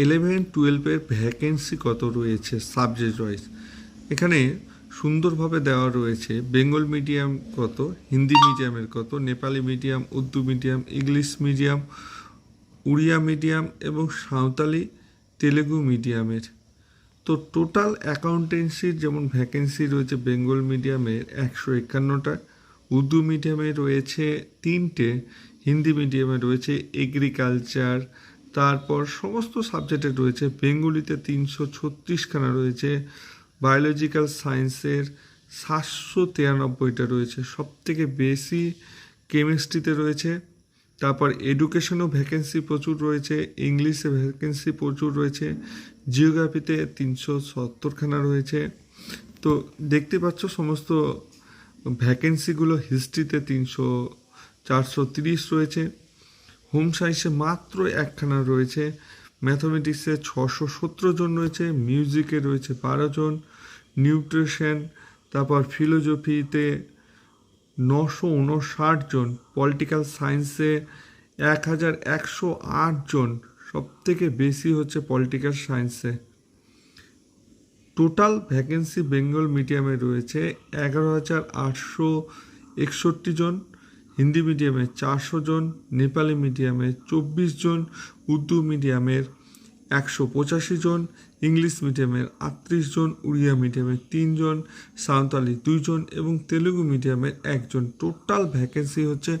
Eleven টুয়েলভের vacancy কত রয়েছে? সাবজেক্ট ওয়াইজ এখানে সুন্দরভাবে দেওয়া রয়েছে বেঙ্গল মিডিয়াম কত হিন্দি মিডিয়ামের কত Nepali medium Urdu medium English medium Odia medium এবং সাঁওতালি তেলেগু মিডিয়ামের তো টোটাল অ্যাকাউন্টেন্সির যেমন ভ্যাকেন্সি রয়েছে বেঙ্গল মিডিয়ামের একশো একান্নটা উর্দু মিডিয়ামে রয়েছে তিনটে হিন্দি মিডিয়ামে রয়েছে এগ্রিকালচার তারপর সমস্ত সাবজেক্টে রয়েছে। বেঙ্গলিতে তিনশো ছত্রিশখানা রয়েছে। বায়োলজিক্যাল সায়েন্সের সাতশো তিরানব্বইটা রয়েছে। সব থেকে বেশি কেমিস্ট্রিতে রয়েছে। তারপর এডুকেশনও ভ্যাকেন্সি প্রচুর রয়েছে। ইংলিশে ভ্যাকেন্সি প্রচুর রয়েছে। জিওগ্রাফিতে তিনশো সত্তরখানা রয়েছে। তো দেখতে পাচ্ছ সমস্ত ভ্যাকেন্সিগুলো হিস্ট্রিতে তিনশো চারশো তিরিশ রয়েছে। হোম সায়েন্সে মাত্র একখানা রয়েছে। ম্যাথামেটিক্সে ছশো সতেরো জন রয়েছে, মিউজিকে রয়েছে বারো জন, নিউট্রিশন, তারপর ফিলোজফিতে নশো উনষাট জন, পলিটিক্যাল সায়েন্সে এক হাজার একশো আট জন সব থেকে বেশি হচ্ছে পলিটিক্যাল সায়েন্সে। টোটাল ভ্যাকেন্সি বেঙ্গল মিডিয়ামে রয়েছে এগারো হাজার আটশো একষট্টি জন হিন্দি মিডিয়ামে চারশো জন, নেপালি মিডিয়ামে চব্বিশ জন, উর্দু মিডিয়ামের একশো পঁচাশি জন, ইংলিশ মিডিয়ামের আটত্রিশ জন, উড়িয়া মিডিয়ামের তিনজন সাঁওতালি দুইজন এবং তেলুগু মিডিয়ামের একজন। টোটাল ভ্যাকেন্সি হচ্ছে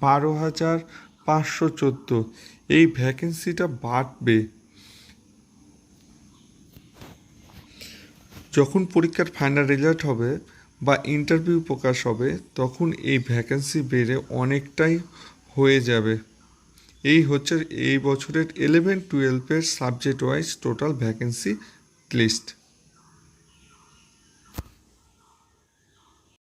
বারো হাজার পাঁচশো চোদ্দ। এই ভ্যাকেন্সিটা বাড়বে যখন পরীক্ষার ফাইনাল রেজাল্ট হবে বা ইন্টারভিউ প্রকাশ হবে, তখন এই ভ্যাকেন্সি বেড়ে অনেকটাই হয়ে যাবে। এই হচ্ছে এই বছরের ইলেভেন টুয়েলভের subject wise total vacancy list